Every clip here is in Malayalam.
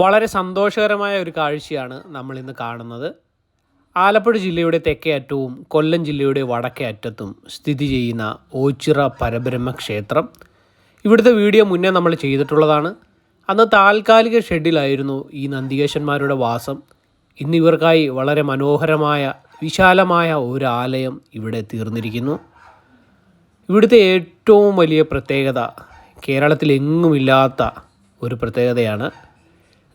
വളരെ സന്തോഷകരമായ ഒരു കാഴ്ചയാണ് നമ്മൾ ഇന്ന് കാണുന്നത്. ആലപ്പുഴ ജില്ലയുടെ തെക്കേ അറ്റവും കൊല്ലം ജില്ലയുടെ വടക്കേ അറ്റത്തും സ്ഥിതി ചെയ്യുന്ന ഓച്ചിറ പരബ്രഹ്മ ക്ഷേത്രം. ഇവിടുത്തെ വീഡിയോ മുന്നേ നമ്മൾ ചെയ്തിട്ടുള്ളതാണ്. അന്ന് താൽക്കാലിക ഷെഡിലായിരുന്നു ഈ നന്ദികേശന്മാരുടെ വാസം. ഇന്ന് ഇവർക്കായി വളരെ മനോഹരമായ വിശാലമായ ഒരു ആലയം ഇവിടെ തീർന്നിരിക്കുന്നു. ഇവിടുത്തെ ഏറ്റവും വലിയ പ്രത്യേകത കേരളത്തിലെങ്ങുമില്ലാത്ത ഒരു പ്രത്യേകതയാണ്.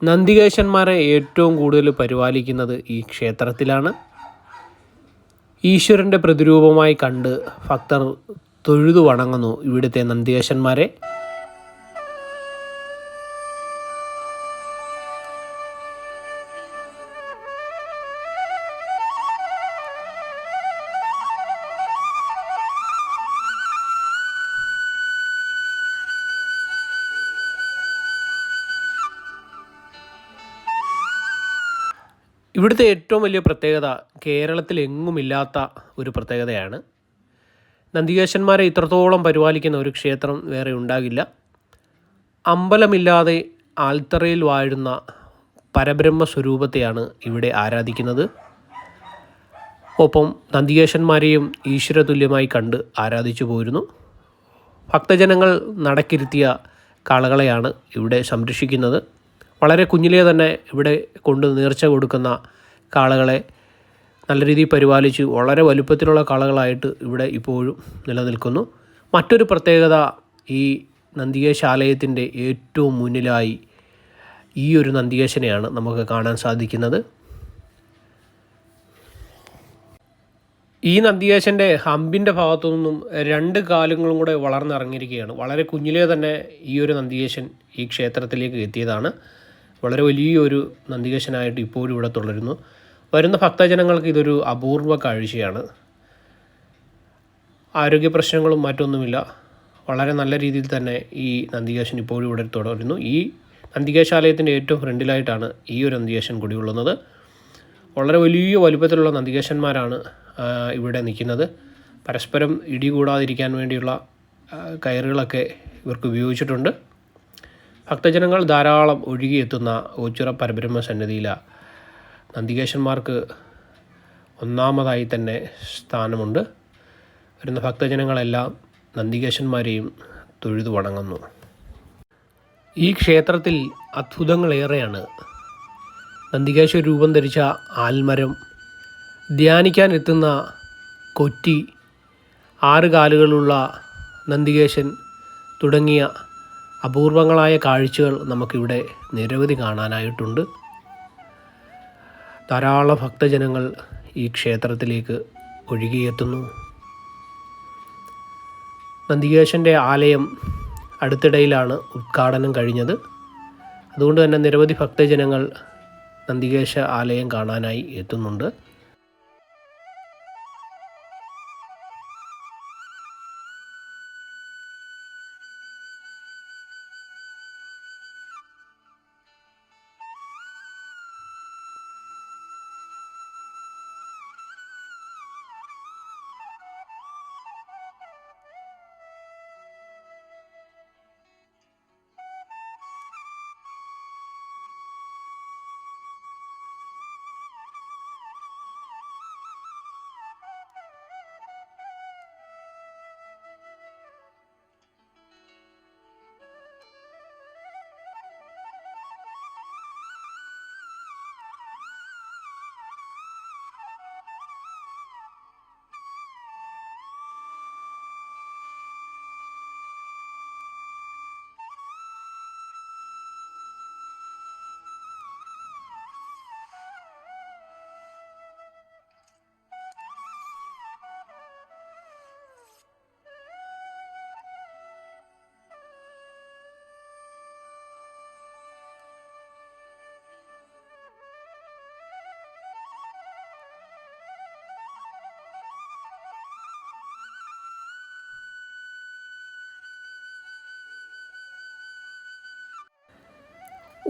നന്ദികേശന്മാരെ ഏറ്റവും കൂടുതൽ പരിപാലിക്കുന്നത് ഈ ക്ഷേത്രത്തിലാണ്. ഈശ്വരന്റെ പ്രതിരൂപമായി കണ്ട് ഭക്തർ തൊഴുതു വണങ്ങുന്നു ഇവിടുത്തെ നന്ദികേശന്മാരെ. ഇവിടുത്തെ ഏറ്റവും വലിയ പ്രത്യേകത കേരളത്തിൽ എങ്ങുമില്ലാത്ത ഒരു പ്രത്യേകതയാണ്. നന്ദികേശന്മാരെ ഇത്രത്തോളം പരിപാലിക്കുന്ന ഒരു ക്ഷേത്രം വേറെ ഉണ്ടാകില്ല. അമ്പലമില്ലാതെ ആൽത്തറയിൽ വാഴുന്ന പരബ്രഹ്മ സ്വരൂപത്തെയാണ് ഇവിടെ ആരാധിക്കുന്നത്. ഒപ്പം നന്ദികേശന്മാരെയും ഈശ്വരതുല്യമായി കണ്ട് ആരാധിച്ചു പോരുന്നു. ഭക്തജനങ്ങൾ നടക്കിരുത്തിയ കാളകളെയാണ് ഇവിടെ സംരക്ഷിക്കുന്നത്. വളരെ കുഞ്ഞിലേ തന്നെ ഇവിടെ കൊണ്ട് നേർച്ച കൊടുക്കുന്ന കാളകളെ നല്ല രീതിയിൽ പരിപാലിച്ച് വളരെ വലുപ്പത്തിലുള്ള കാളകളായിട്ട് ഇവിടെ ഇപ്പോഴും നിലനിൽക്കുന്നു. മറ്റൊരു പ്രത്യേകത ഈ നന്ദികേശാലയത്തിന്റെ ഏറ്റവും മുന്നിലായി ഈ ഒരു നന്ദികേശനെയാണ് നമുക്ക് കാണാൻ സാധിക്കുന്നത്. ഈ നന്ദികേശന്റെ ഹമ്പിന്റെ ഭാഗത്തു നിന്നും രണ്ട് കാലുകളും കൂടെ വളർന്നിറങ്ങിയിരിക്കുകയാണ്. വളരെ കുഞ്ഞിലേ തന്നെ ഈ ഒരു നന്ദികേശൻ ഈ ക്ഷേത്രത്തിലേക്ക് എത്തിയതാണ്. വളരെ വലിയൊരു നന്ദികേശനായിട്ട് ഇപ്പോഴും ഇവിടെ തുടരുന്നു. വരുന്ന ഭക്തജനങ്ങൾക്ക് ഇതൊരു അപൂർവ കാഴ്ചയാണ്. ആരോഗ്യ പ്രശ്നങ്ങളും മറ്റൊന്നുമില്ല. വളരെ നല്ല രീതിയിൽ തന്നെ ഈ നന്ദികേശൻ ഇപ്പോഴും ഇവിടെ തുടരുന്നു. ഈ നന്ദികേശാലയത്തിന്റെ ഏറ്റവും ഫ്രണ്ടിലായിട്ടാണ് ഈ ഒരു നന്ദികേശൻ കുടികൊള്ളുന്നത് വളരെ വലിയ വലുപ്പത്തിലുള്ള നന്ദികേശന്മാരാണ് ഇവിടെ നിൽക്കുന്നത്. പരസ്പരം ഇടികൂടാതിരിക്കാൻ വേണ്ടിയുള്ള കയറുകളൊക്കെ ഇവർക്ക് ഉപയോഗിച്ചിട്ടുണ്ട്. ഭക്തജനങ്ങൾ ധാരാളം ഒഴുകിയെത്തുന്ന ഓച്ചിറ പരബ്രഹ്മ സന്നിധിയില. നന്ദികേശന്മാർക്ക് ഒന്നാമതായി തന്നെ സ്ഥാനമുണ്ട്. വരുന്ന ഭക്തജനങ്ങളെല്ലാം നന്ദികേശന്മാരെയും തൊഴുതു വണങ്ങുന്നു. ഈ ക്ഷേത്രത്തിൽ അത്ഭുതങ്ങളേറെയാണ്. നന്ദികേശ്വര രൂപം ധരിച്ച ആൽമരം ധ്യാനിക്കാൻ എത്തുന്ന കൊറ്റി ആറ് കാലുകളുള്ള നന്ദികേശൻ തുടങ്ങിയ അപൂർവങ്ങളായ കാഴ്ചകൾ നമുക്കിവിടെ നിരവധി കാണാനായിട്ടുണ്ട്. ധാരാളം ഭക്തജനങ്ങൾ ഈ ക്ഷേത്രത്തിലേക്ക് ഒഴുകിയെത്തുന്നു. നന്ദികേശന്റെ ആലയം അടുത്തിടയിലാണ് ഉദ്ഘാടനം കഴിഞ്ഞത്. അതുകൊണ്ട് തന്നെ നിരവധി ഭക്തജനങ്ങൾ നന്ദികേശ ആലയം കാണാനായി എത്തുന്നുണ്ട്.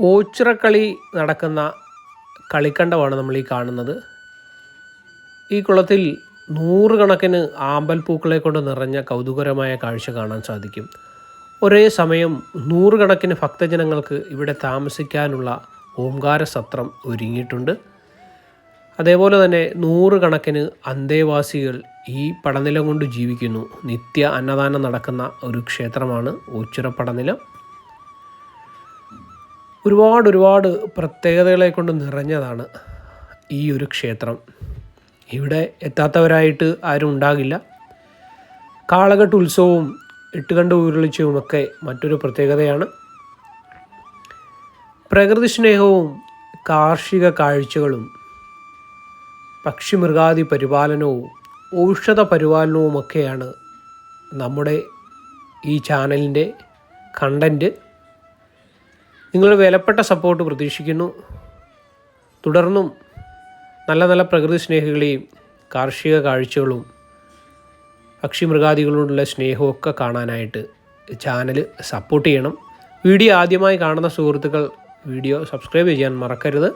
ഓച്ചിറക്കളി നടക്കുന്ന കളിക്കണ്ടമാണ് നമ്മൾ ഈ കാണുന്നത്. ഈ കുളത്തിൽ നൂറുകണക്കിന് ആമ്പൽപ്പൂക്കളെ കൊണ്ട് നിറഞ്ഞ കൗതുകരമായ കാഴ്ച കാണാൻ സാധിക്കും. ഒരേ സമയം നൂറുകണക്കിന് ഭക്തജനങ്ങൾക്ക് ഇവിടെ താമസിക്കാനുള്ള ഓംകാര സത്രം ഒരുങ്ങിയിട്ടുണ്ട്. അതേപോലെ തന്നെ നൂറുകണക്കിന് അന്തേവാസികൾ ഈ പടനിലം കൊണ്ട് ജീവിക്കുന്നു. നിത്യ അന്നദാനം നടക്കുന്ന ഒരു ക്ഷേത്രമാണ് ഓച്ചിറ പടനിലം ഒരുപാട് ഒരുപാട് പ്രത്യേകതകളെ കൊണ്ട് നിറഞ്ഞതാണ് ഈ ഒരു ക്ഷേത്രം. ഇവിടെ എത്താത്തവരായിട്ട് ആരും ഉണ്ടാകില്ല. കാളകെട്ട് ഉത്സവവും എട്ടുകണ്ട് ഉരുളിച്ചവുമൊക്കെ മറ്റൊരു പ്രത്യേകതയാണ്. പ്രകൃതി സ്നേഹവും കാർഷിക കാഴ്ചകളും പക്ഷിമൃഗാദി പരിപാലനവും ഔഷധ പരിപാലനവുമൊക്കെയാണ് നമ്മുടെ ഈ ചാനലിന്റെ കണ്ടന്റ് നിങ്ങളുടെ വിലപ്പെട്ട സപ്പോർട്ട് പ്രതീക്ഷിക്കുന്നു. തുടർന്നും നല്ല നല്ല പ്രകൃതി സ്നേഹികളെയും കാർഷിക കാഴ്ചകളും പക്ഷിമൃഗാദികളോടുള്ള സ്നേഹമൊക്കെ കാണാനായിട്ട് ചാനൽ സപ്പോർട്ട് ചെയ്യണം. വീഡിയോ ആദ്യമായി കാണുന്ന സുഹൃത്തുക്കൾ വീഡിയോ സബ്സ്ക്രൈബ് ചെയ്യാൻ മറക്കരുത്.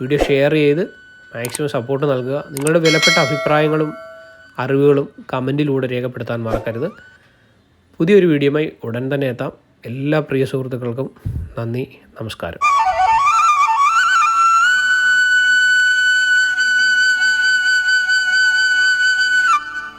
വീഡിയോ ഷെയർ ചെയ്ത് മാക്സിമം സപ്പോർട്ട് നൽകുക. നിങ്ങളുടെ വിലപ്പെട്ട അഭിപ്രായങ്ങളും അറിവുകളും കമന്റിലൂടെ രേഖപ്പെടുത്താൻ മറക്കരുത്. പുതിയൊരു വീഡിയോയുമായി ഉടൻ തന്നെ എത്താം. എല്ലാ പ്രിയ സുഹൃത്തുക്കൾക്കും നന്ദി നമസ്കാരം.